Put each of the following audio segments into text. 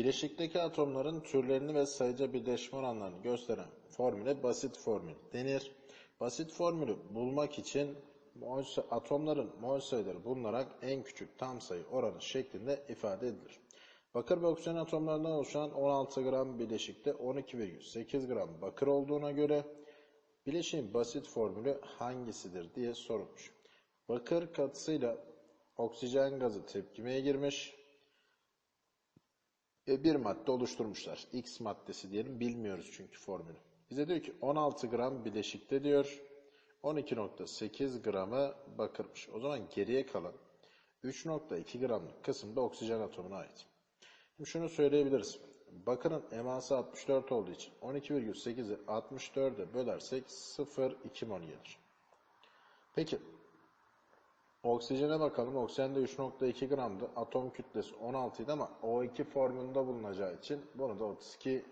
Bileşikteki atomların türlerini ve sayıca birleşme oranlarını gösteren formüle basit formül denir. Basit formülü bulmak için mol atomların mol sayıları bulunarak en küçük tam sayı oranı şeklinde ifade edilir. Bakır ve oksijen atomlarından oluşan 16 gram bileşikte 12,8 gram bakır olduğuna göre bileşiğin basit formülü hangisidir diye sorulmuş. Bakır katısıyla oksijen gazı tepkimeye girmiş ve bir madde oluşturmuşlar. X maddesi diyelim bilmiyoruz çünkü formülü. Bize diyor ki 16 gram bileşikte diyor 12.8 gramı bakırmış. O zaman geriye kalan 3.2 gramlık kısım da oksijen atomuna ait. Şimdi şunu söyleyebiliriz. Bakırın eması 64 olduğu için 12,8'i 64'e bölersek 0,2 mol gelir. Peki Oksijene bakalım. Oksijende 3.2 gramdı. Atom kütlesi 16 idi ama O2 formunda bulunacağı için bunu da 32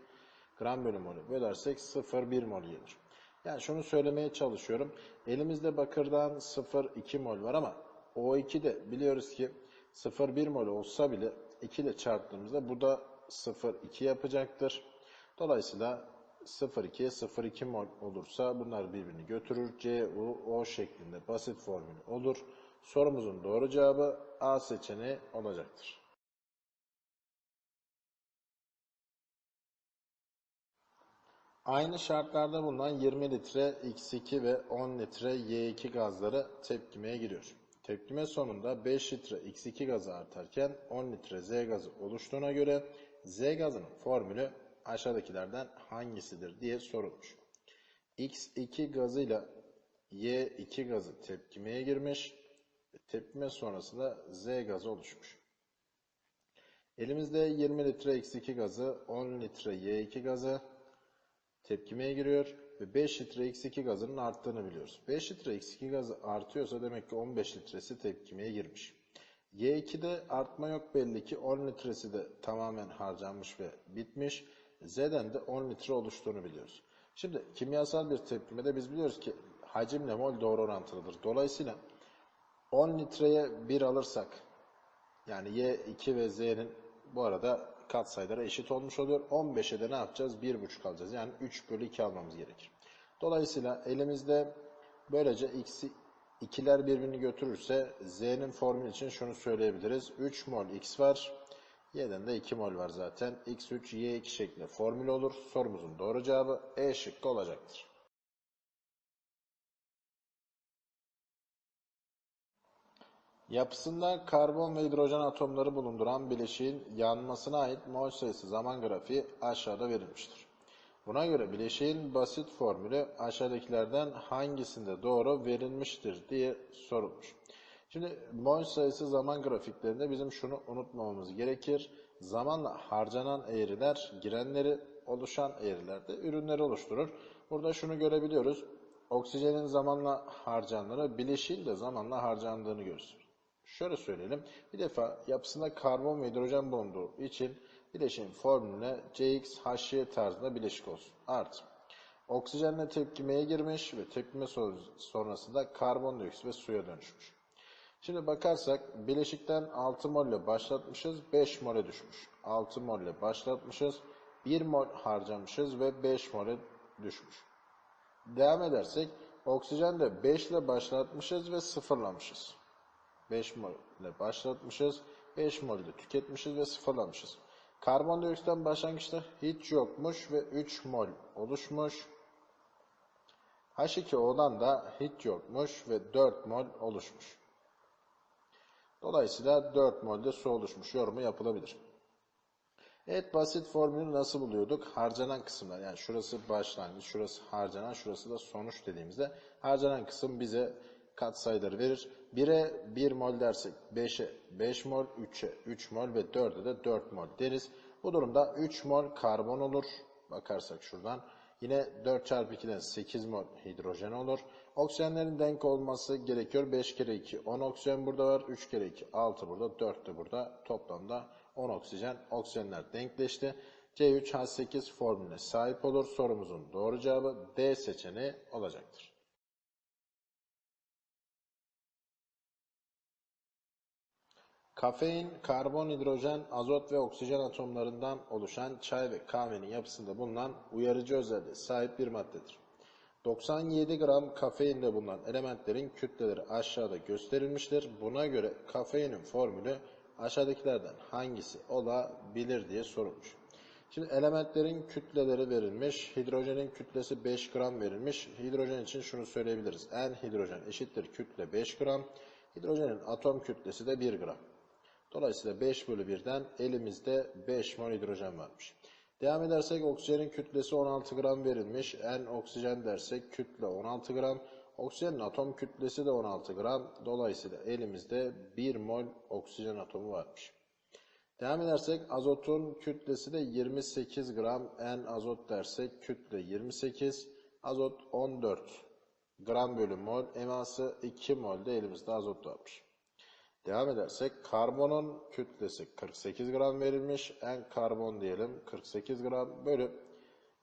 gram bölü molü bölersek 0,1 mol gelir. Yani şunu söylemeye çalışıyorum. Elimizde bakırdan 0,2 mol var ama O2 de biliyoruz ki 0,1 mol olsa bile 2 ile çarptığımızda bu da 0,2 yapacaktır. Dolayısıyla 0,2'ye 0,2 mol olursa bunlar birbirini götürür. CuO şeklinde basit formülü olur. Sorumuzun doğru cevabı A seçeneği olacaktır. Aynı şartlarda bulunan 20 litre X2 ve 10 litre Y2 gazları tepkimeye giriyor. Tepkime sonunda 5 litre X2 gazı artarken 10 litre Z gazı oluştuğuna göre Z gazının formülü aşağıdakilerden hangisidir diye sorulmuş. X2 gazıyla Y2 gazı tepkimeye girmiş. Tepkime sonrasında Z gazı oluşmuş. Elimizde 20 litre X2 gazı, 10 litre Y2 gazı tepkimeye giriyor ve 5 litre X2 gazının arttığını biliyoruz. 5 litre X2 gazı artıyorsa demek ki 15 litresi tepkimeye girmiş. Y2'de artma yok belli ki 10 litresi de tamamen harcanmış ve bitmiş. Z'den de 10 litre oluştuğunu biliyoruz. Şimdi kimyasal bir tepkimede biz biliyoruz ki hacimle mol doğru orantılıdır. Dolayısıyla 10 litreye 1 alırsak yani Y2 ve Z'nin bu arada katsayıları eşit olmuş oluyor. 15'e de ne yapacağız? 1,5 alacağız. Yani 3 bölü 2 almamız gerekir. Dolayısıyla elimizde böylece x'i ikiler birbirini götürürse Z'nin formülü için şunu söyleyebiliriz. 3 mol X var. Y'den de 2 mol var zaten. X3, Y2 şeklinde formül olur. Sorumuzun doğru cevabı E şıkkı olacaktır. Yapısında karbon ve hidrojen atomları bulunduran bileşiğin yanmasına ait mol sayısı zaman grafiği aşağıda verilmiştir. Buna göre bileşiğin basit formülü aşağıdakilerden hangisinde doğru verilmiştir diye sorulmuş. Şimdi mol sayısı zaman grafiklerinde bizim şunu unutmamamız gerekir. Zamanla harcanan eğriler girenleri oluşan eğrilerde ürünleri oluşturur. Burada şunu görebiliyoruz. Oksijenin zamanla harcandığını, bileşiğin de zamanla harcandığını gösterir. Şöyle söyleyelim. Bir defa yapısında karbon ve hidrojen bulunduğu için bileşiğin formülüne CXHY tarzında bileşik olsun. Artı. Oksijenle tepkimeye girmiş ve tepkime sonrasında karbondioksit ve suya dönüşmüş. Şimdi bakarsak bileşikten 6 mol ile başlatmışız, 5 mole düşmüş. 6 mol ile başlatmışız, 1 mol harcamışız ve 5 mole düşmüş. Devam edersek oksijen de 5 ile başlatmışız ve sıfırlamışız. 5 mol ile başlatmışız. 5 mol ile tüketmişiz ve sıfırlamışız. Karbondioksitten başlangıçta hiç yokmuş ve 3 mol oluşmuş. H2O'dan da hiç yokmuş ve 4 mol oluşmuş. Dolayısıyla 4 molde su oluşmuş yorumu yapılabilir. Evet basit formülü nasıl buluyorduk? Harcanan kısımlar yani şurası başlangıç, şurası harcanan, şurası da sonuç dediğimizde harcanan kısım bize katsayıları verir. 1'e 1 mol dersek 5'e 5 mol, 3'e 3 mol ve 4'e de 4 mol deriz. Bu durumda 3 mol karbon olur. Bakarsak şuradan. Yine 4 çarpı 2'den 8 mol hidrojen olur. Oksijenlerin denk olması gerekiyor. 5 kere 2 10 oksijen burada var. 3 kere 2 6 burada. 4 de burada. Toplamda 10 oksijen. Oksijenler denkleşti. C3H8 formülüne sahip olur. Sorumuzun doğru cevabı D seçeneği olacaktır. Kafein, karbon, hidrojen, azot ve oksijen atomlarından oluşan çay ve kahvenin yapısında bulunan uyarıcı özelliğe sahip bir maddedir. 97 gram kafeinde bulunan elementlerin kütleleri aşağıda gösterilmiştir. Buna göre kafeinin formülü aşağıdakilerden hangisi olabilir diye sorulmuş. Şimdi elementlerin kütleleri verilmiş. Hidrojenin kütlesi 5 gram verilmiş. Hidrojen için şunu söyleyebiliriz. En hidrojen eşittir kütle 5 gram. Hidrojenin atom kütlesi de 1 gram. Dolayısıyla 5 bölü 1'den elimizde 5 mol hidrojen varmış. Devam edersek oksijenin kütlesi 16 gram verilmiş. En oksijen dersek kütle 16 gram. Oksijenin atom kütlesi de 16 gram. Dolayısıyla elimizde 1 mol oksijen atomu varmış. Devam edersek azotun kütlesi de 28 gram. En azot dersek kütle 28. Azot 14 gram bölü mol. Eması 2 mol de elimizde azot varmış. Devam edersek karbonun kütlesi 48 gram verilmiş. En karbon diyelim 48 gram bölü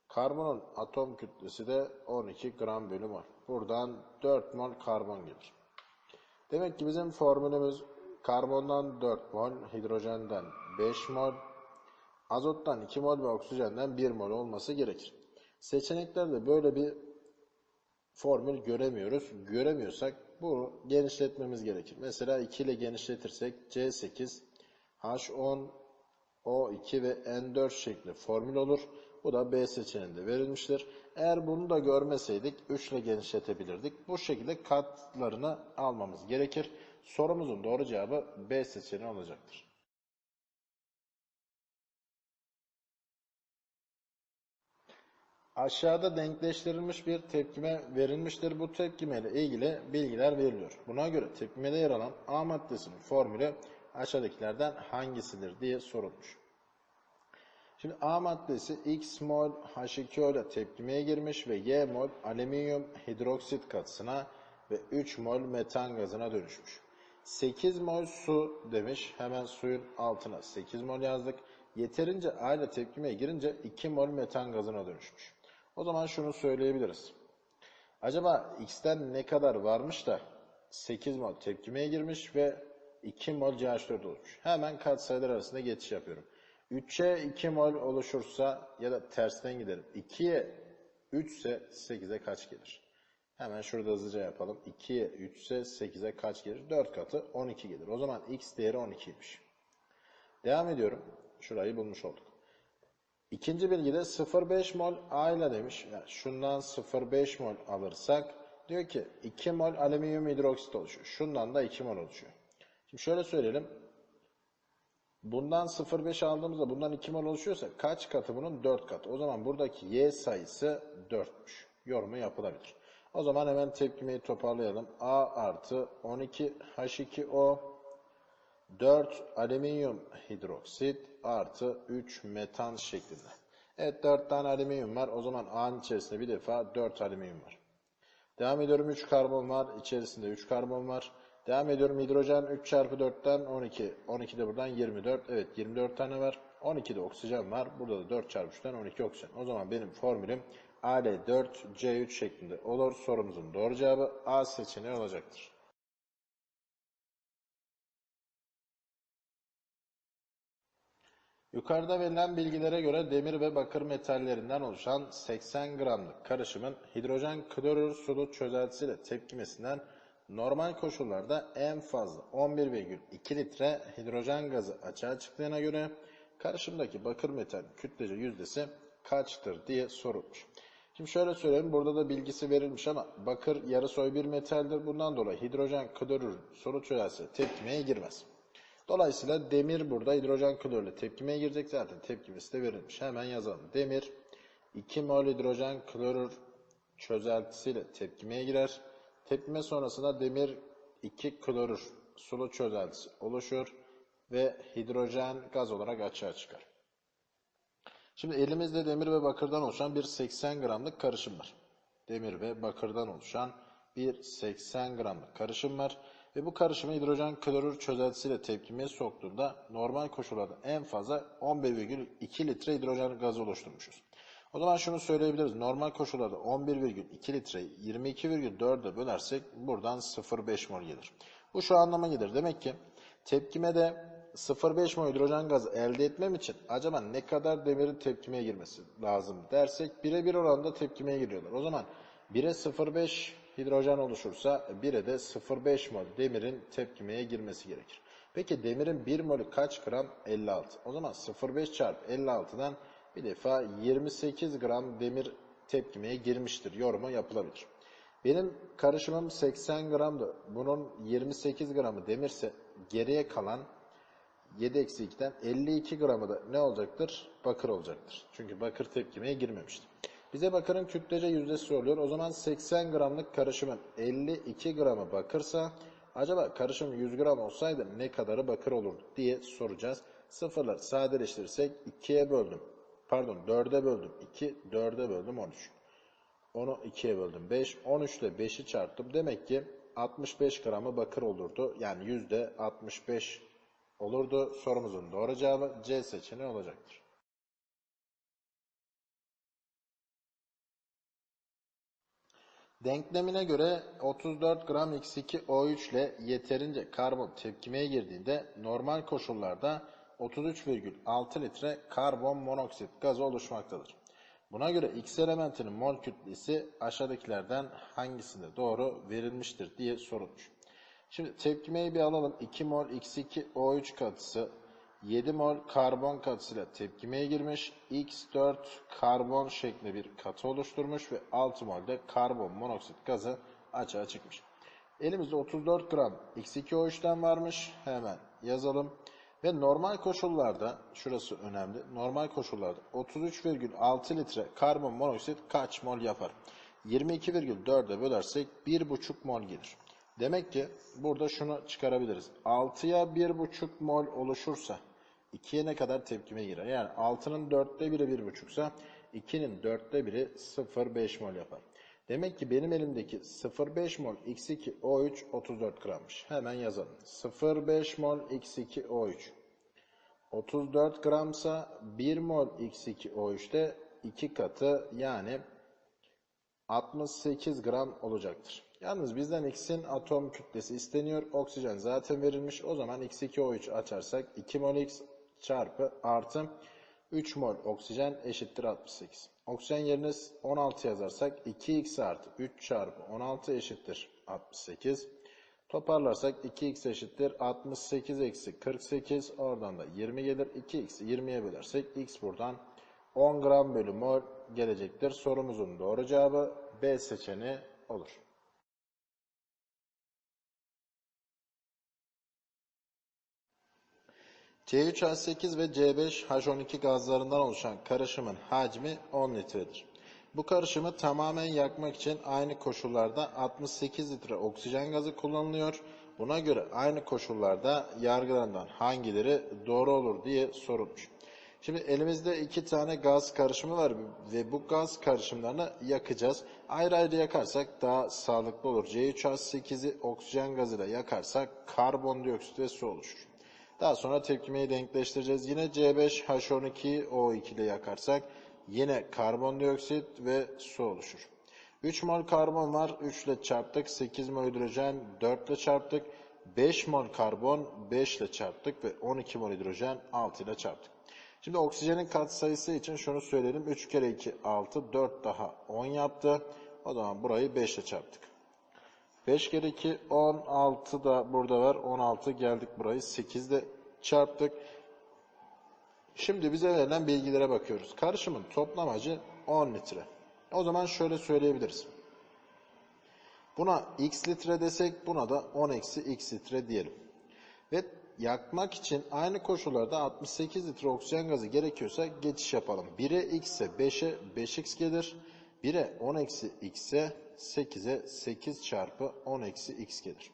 karbonun atom kütlesi de 12 gram bölü mol. Buradan 4 mol karbon gelir. Demek ki bizim formülümüz karbondan 4 mol, hidrojenden 5 mol, azottan 2 mol ve oksijenden 1 mol olması gerekir. Seçeneklerde böyle bir formül göremiyoruz. Göremiyorsak bu genişletmemiz gerekir. Mesela 2 ile genişletirsek C8, H10, O2 ve N4 şekli formül olur. Bu da B seçeneğinde verilmiştir. Eğer bunu da görmeseydik 3 ile genişletebilirdik. Bu şekilde katlarını almamız gerekir. Sorumuzun doğru cevabı B seçeneği olacaktır. Aşağıda denkleştirilmiş bir tepkime verilmiştir. Bu tepkime ile ilgili bilgiler veriliyor. Buna göre tepkimede yer alan A maddesinin formülü aşağıdakilerden hangisidir diye sorulmuş. Şimdi A maddesi X mol H2O ile tepkimeye girmiş ve Y mol alüminyum hidroksit katısına ve 3 mol metan gazına dönüşmüş. 8 mol su demiş. Hemen suyun altına 8 mol yazdık. Yeterince A ile tepkimeye girince 2 mol metan gazına dönüşmüş. O zaman şunu söyleyebiliriz. Acaba X'ten ne kadar varmış da 8 mol tepkimeye girmiş ve 2 mol CH4 olmuş. Hemen katsayılar arasında geçiş yapıyorum. 3'e 2 mol oluşursa ya da tersten gidelim. 2'ye 3 ise 8'e kaç gelir? Hemen şurada hızlıca yapalım. 2'ye 3 ise 8'e kaç gelir? 4 katı 12 gelir. O zaman x değeri 12'ymiş. Devam ediyorum. Şurayı bulmuş olduk. İkinci bilgide 0,5 mol A ile demiş. Yani şundan 0,5 mol alırsak diyor ki 2 mol alüminyum hidroksit oluşuyor. Şundan da 2 mol oluşuyor. Şimdi şöyle söyleyelim. Bundan 0,5 aldığımızda bundan 2 mol oluşuyorsa kaç katı bunun? 4 katı. O zaman buradaki Y sayısı 4'müş. Yorumu yapılabilir. O zaman hemen tepkimeyi toparlayalım. A artı 12 H2O 4 alüminyum hidroksit artı 3 metan şeklinde. Evet 4 tane alüminyum var. O zaman A'nın içerisinde bir defa 4 alüminyum var. Devam ediyorum 3 karbon var. İçerisinde 3 karbon var. Devam ediyorum hidrojen 3 çarpı 4'ten 12. 12 de buradan 24. Evet 24 tane var. 12 de oksijen var. Burada da 4 çarpı 3'ten 12 oksijen. O zaman benim formülüm AL4 C3 şeklinde olur. Sorumuzun doğru cevabı A seçeneği olacaktır. Yukarıda verilen bilgilere göre demir ve bakır metallerinden oluşan 80 gramlık karışımın hidrojen klorür sulu çözeltisiyle tepkimesinden normal koşullarda en fazla 11,2 litre hidrojen gazı açığa çıktığına göre karışımdaki bakır metal kütlece yüzdesi kaçtır diye sorulmuş. Şimdi şöyle söyleyeyim burada da bilgisi verilmiş ama bakır yarı soy bir metaldir. Bundan dolayı hidrojen klorür sulu çözeltisi tepkimeye girmez. Dolayısıyla demir burada hidrojen klorürle tepkimeye girecek. Zaten tepkimesi de verilmiş. Hemen yazalım. Demir 2 mol hidrojen klorür çözeltisiyle tepkimeye girer. Tepkime sonrasında demir 2 klorür sulu çözeltisi oluşur ve hidrojen gaz olarak açığa çıkar. Şimdi elimizde demir ve bakırdan oluşan bir 80 gramlık karışım var. Demir ve bakırdan oluşan bir 80 gramlık karışım var. Ve bu karışımı hidrojen klorür çözeltisiyle tepkimeye soktuğunda normal koşullarda en fazla 11,2 litre hidrojen gazı oluşturmuşuz. O zaman şunu söyleyebiliriz. Normal koşullarda 11,2 litreyi 22,4'e bölersek buradan 0,5 mol gelir. Bu şu anlama gelir. Demek ki tepkimede 0,5 mol hidrojen gazı elde etmem için acaba ne kadar demirin tepkimeye girmesi lazım dersek birebir oranda tepkimeye giriyorlar. O zaman 1'e 0,5 hidrojen oluşursa 1'e de 0,5 mol demirin tepkimeye girmesi gerekir. Peki demirin 1 molü kaç gram? 56. O zaman 0,5 çarpı 56'dan bir defa 28 gram demir tepkimeye girmiştir yorumu yapılabilir. Benim karışımım 80 gramdı. Bunun 28 gramı demirse geriye kalan 7 eksi 2'den 52 gramı da ne olacaktır? Bakır olacaktır. Çünkü bakır tepkimeye girmemişti. Bize bakırın kütlece yüzdesi soruyor. O zaman 80 gramlık karışımın 52 gramı bakırsa acaba karışım 100 gram olsaydı ne kadarı bakır olurdu diye soracağız. Sıfırları sadeleştirirsek 2'ye böldüm. Pardon 4'e böldüm. 2, 4'e böldüm 13. Onu 2'ye böldüm 5. 13 ile 5'i çarptım. Demek ki 65 gramı bakır olurdu. Yani yüzde 65 olurdu. Sorumuzun doğru cevabı C seçeneği olacaktır. Denklemine göre 34 gram X2O3 ile yeterince karbon tepkimeye girdiğinde normal koşullarda 33,6 litre karbon monoksit gazı oluşmaktadır. Buna göre X elementinin mol kütlesi aşağıdakilerden hangisinde doğru verilmiştir diye sorulmuş. Şimdi tepkimeyi bir alalım. 2 mol X2O3 katısı 7 mol karbon katısıyla tepkimeye girmiş. X4 karbon şeklinde bir katı oluşturmuş ve 6 mol de karbon monoksit gazı açığa çıkmış. Elimizde 34 gram X2O3'ten varmış. Hemen yazalım. Ve normal koşullarda, şurası önemli, normal koşullarda 33,6 litre karbon monoksit kaç mol yapar? 22,4'e bölersek 1,5 mol gelir. Demek ki burada şunu çıkarabiliriz. 6'ya 1,5 mol oluşursa 2'ye ne kadar tepkime girer? Yani 6'nın 4'te 1'i 1,5 ise 2'nin 4'te 1'i 0,5 mol yapar. Demek ki benim elimdeki 0,5 mol X2O3 34 grammış. Hemen yazalım. 0,5 mol X2O3 34 gramsa 1 mol X2O3'te 2 katı yani 68 gram olacaktır. Yalnız bizden X'in atom kütlesi isteniyor. Oksijen zaten verilmiş. O zaman X2O3 açarsak 2 mol X çarpı artı 3 mol oksijen eşittir 68. Oksijen yerine 16 yazarsak 2x artı 3 çarpı 16 eşittir 68. Toparlarsak 2x eşittir 68 eksi 48 oradan da 20 gelir. 2x'i 20'ye bölersek x buradan 10 gram bölü mol gelecektir. Sorumuzun doğru cevabı B seçeneği olur. C3H8 ve C5H12 gazlarından oluşan karışımın hacmi 10 litredir. Bu karışımı tamamen yakmak için aynı koşullarda 68 litre oksijen gazı kullanılıyor. Buna göre aynı koşullarda yargılarından hangileri doğru olur diye sorulmuş. Şimdi elimizde iki tane gaz karışımı var ve bu gaz karışımlarını yakacağız. Ayrı ayrı yakarsak daha sağlıklı olur. C3H8'i oksijen gazıyla yakarsak karbondioksit ve su oluşur. Daha sonra tepkimeyi denkleştireceğiz. Yine C5H12'yi O2 ile yakarsak yine karbondioksit ve su oluşur. 3 mol karbon var. 3 ile çarptık. 8 mol hidrojen 4 ile çarptık. 5 mol karbon 5 ile çarptık ve 12 mol hidrojen 6 ile çarptık. Şimdi oksijenin katsayısı için şunu söyleyelim. 3 kere 2 6 4 daha 10 yaptı. O zaman burayı 5 ile çarptık. 5 kere 2 16 da burada var. 16 geldik burayı 8 de çarptık. Şimdi bize verilen bilgilere bakıyoruz. Karışımın toplam hacı 10 litre. O zaman şöyle söyleyebiliriz. Buna x litre desek buna da 10 eksi x litre diyelim. Ve yakmak için aynı koşullarda 68 litre oksijen gazı gerekiyorsa geçiş yapalım. 1'e x ise 5'e 5x gelir. 1'e 10 eksi x'e 8'e 8 çarpı 10 eksi x gelir.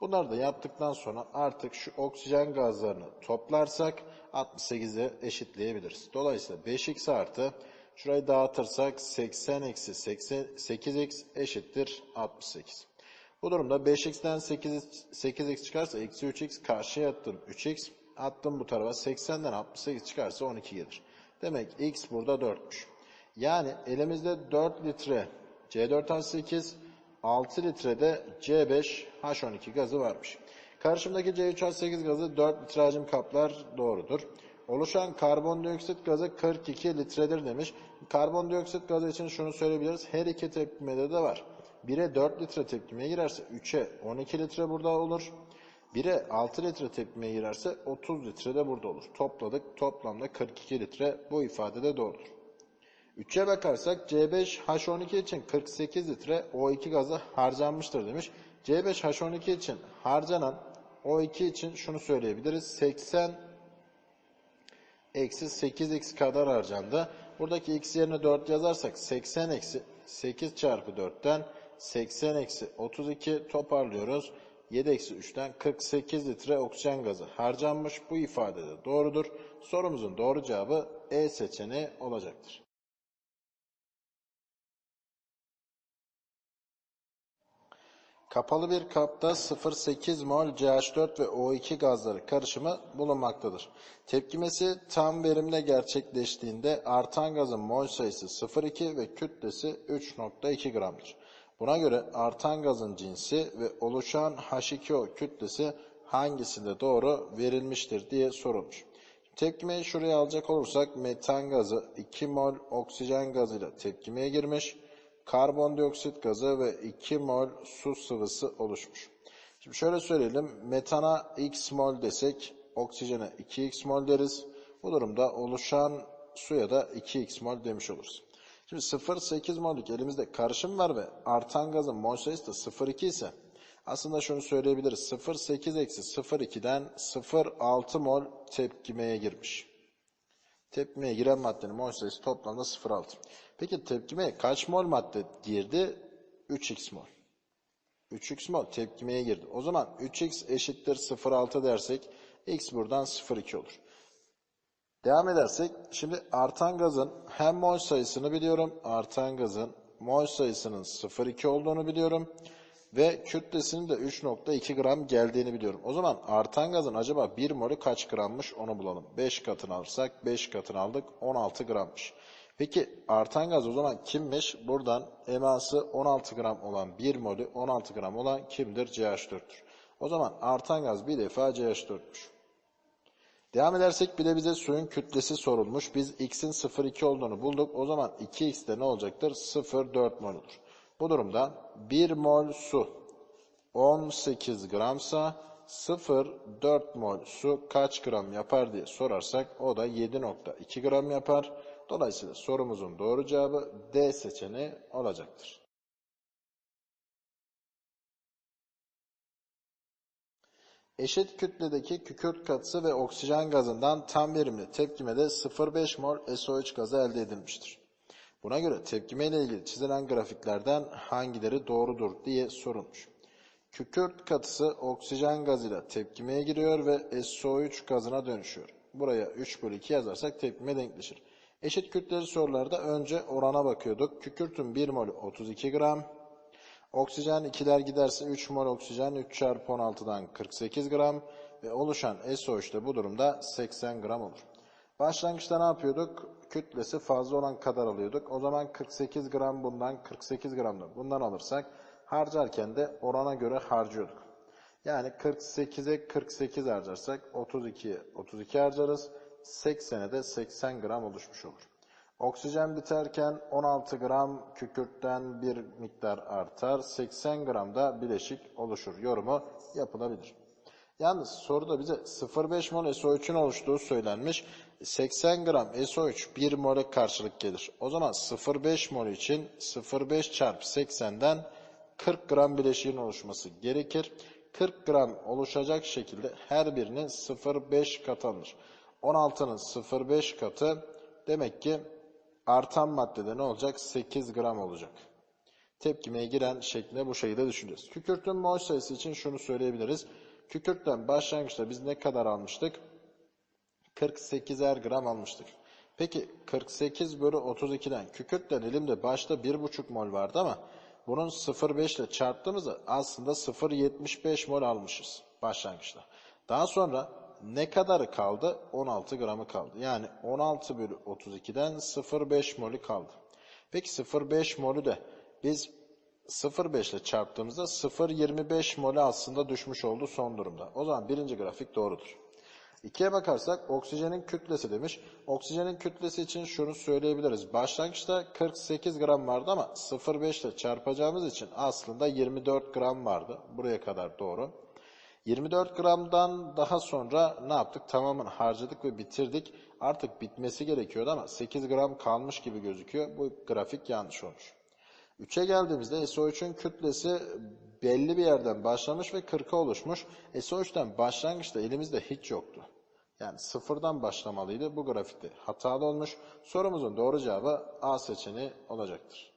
Bunları da yaptıktan sonra artık şu oksijen gazlarını toplarsak 68'e eşitleyebiliriz. Dolayısıyla 5x artı şurayı dağıtırsak 80 eksi 8x eşittir 68. Bu durumda 5x'ten 8, 8x çıkarsa eksi 3x karşıya attım 3x. Attım bu tarafa 80'den 68 çıkarsa 12 gelir. Demek x burada 4'müş. Yani elimizde 4 litre C4H8, 6 litrede C5H12 gazı varmış. Karşımdaki C3H8 gazı 4 litre hacim kaplar doğrudur. Oluşan karbondioksit gazı 42 litredir demiş. Karbondioksit gazı için şunu söyleyebiliriz. Her iki tepkimede de var. 1'e 4 litre tepkimeye girerse 3'e 12 litre burada olur. 1'e 6 litre tepkimeye girerse 30 litre de burada olur. Topladık. Toplamda 42 litre bu ifade de doğrudur. 3'e bakarsak C5H12 için 48 litre O2 gazı harcanmıştır demiş. C5H12 için harcanan O2 için şunu söyleyebiliriz. 80 eksi 8x kadar harcandı. Buradaki x yerine 4 yazarsak 80 eksi 8 çarpı 4'ten 80 eksi 32 toparlıyoruz. 7 eksi 3'ten 48 litre oksijen gazı harcanmış. Bu ifade de doğrudur. Sorumuzun doğru cevabı E seçeneği olacaktır. Kapalı bir kapta 0,8 mol CH4 ve O2 gazları karışımı bulunmaktadır. Tepkimesi tam verimle gerçekleştiğinde artan gazın mol sayısı 0,2 ve kütlesi 3,2 gramdır. Buna göre artan gazın cinsi ve oluşan H2O kütlesi hangisinde doğru verilmiştir diye sorulmuş. Tepkimeyi şuraya alacak olursak metan gazı 2 mol oksijen gazıyla tepkimeye girmiş karbondioksit gazı ve 2 mol su sıvısı oluşmuş. Şimdi şöyle söyleyelim. Metana x mol desek oksijene 2x mol deriz. Bu durumda oluşan suya da 2x mol demiş oluruz. Şimdi 0,8 mollük elimizde karışım var ve artan gazın mol sayısı da 0,2 ise aslında şunu söyleyebiliriz. 0,8 eksi 0,2'den 0,6 mol tepkimeye girmiş. Tepkimeye giren maddenin mol sayısı toplamda 0,6. Peki tepkimeye kaç mol madde girdi? 3x mol. 3x mol tepkimeye girdi. O zaman 3x eşittir 0,6 dersek x buradan 0,2 olur. Devam edersek şimdi artan gazın hem mol sayısını biliyorum. Artan gazın mol sayısının 0,2 olduğunu biliyorum. Ve kütlesinin de 3,2 gram geldiğini biliyorum. O zaman artan gazın acaba 1 molü kaç grammış onu bulalım. 5 katını alırsak 5 katını aldık 16 grammış. Peki artan gaz o zaman kimmiş? Buradan eması 16 gram olan 1 molü 16 gram olan kimdir? CH4'tür. O zaman artan gaz bir defa CH4'müş. Devam edersek bir de bize suyun kütlesi sorulmuş. Biz x'in 0,2 olduğunu bulduk. O zaman 2x de ne olacaktır? 0,4 mol olur. Bu durumda 1 mol su 18 gramsa 0,4 mol su kaç gram yapar diye sorarsak o da 7,2 gram yapar. Dolayısıyla sorumuzun doğru cevabı D seçeneği olacaktır. Eşit kütledeki kükürt katısı ve oksijen gazından tam verimli tepkimede 0,5 mol SO3 gazı elde edilmiştir. Buna göre tepkime ile ilgili çizilen grafiklerden hangileri doğrudur diye sorulmuş. Kükürt katısı oksijen gazıyla tepkimeye giriyor ve SO3 gazına dönüşüyor. Buraya 3 bölü 2 yazarsak tepkime denkleşir. Eşit kütleli sorularda önce orana bakıyorduk. Kükürtün 1 molü 32 gram. Oksijen 2'ler giderse 3 mol oksijen 3 çarpı 16'dan 48 gram. Ve oluşan SO3 de bu durumda 80 gram olur. Başlangıçta ne yapıyorduk? Kütlesi fazla olan kadar alıyorduk. O zaman 48 gram bundan 48 gram da bundan alırsak harcarken de orana göre harcıyorduk. Yani 48'e 48 harcarsak 32'ye 32 harcarız. 80'e de 80 gram oluşmuş olur. Oksijen biterken 16 gram kükürtten bir miktar artar. 80 gram da bileşik oluşur. Yorumu yapılabilir. Yalnız soruda bize 0,5 mol SO3'ün oluştuğu söylenmiş. 80 gram SO3 1 mole karşılık gelir. O zaman 0,5 mol için 0,5 çarpı 80'den 40 gram bileşiğin oluşması gerekir. 40 gram oluşacak şekilde her birinin 0,5 katı alınır. 16'nın 0,5 katı demek ki artan maddede ne olacak? 8 gram olacak. Tepkimeye giren şeklinde bu şekilde düşüneceğiz. Kükürtün mol sayısı için şunu söyleyebiliriz. Kükürtten başlangıçta biz ne kadar almıştık? 48'er gram almıştık. Peki 48 bölü 32'den kükürtten elimde başta 1,5 mol vardı ama bunun 0,5 ile çarptığımızda aslında 0,75 mol almışız başlangıçta. Daha sonra ne kadarı kaldı? 16 gramı kaldı. Yani 16 bölü 32'den 0,5 molü kaldı. Peki 0,5 molü de biz 0,5 ile çarptığımızda 0,25 mole aslında düşmüş oldu son durumda. O zaman birinci grafik doğrudur. İkiye bakarsak oksijenin kütlesi demiş. Oksijenin kütlesi için şunu söyleyebiliriz. Başlangıçta 48 gram vardı ama 0,5 ile çarpacağımız için aslında 24 gram vardı. Buraya kadar doğru. 24 gramdan daha sonra ne yaptık? Tamamen harcadık ve bitirdik. Artık bitmesi gerekiyordu ama 8 gram kalmış gibi gözüküyor. Bu grafik yanlış olmuş. 3'e geldiğimizde SO3'ün kütlesi belli bir yerden başlamış ve 40'a oluşmuş. SO3'ten başlangıçta elimizde hiç yoktu. Yani sıfırdan başlamalıydı. Bu grafikte hatalı olmuş. Sorumuzun doğru cevabı A seçeneği olacaktır.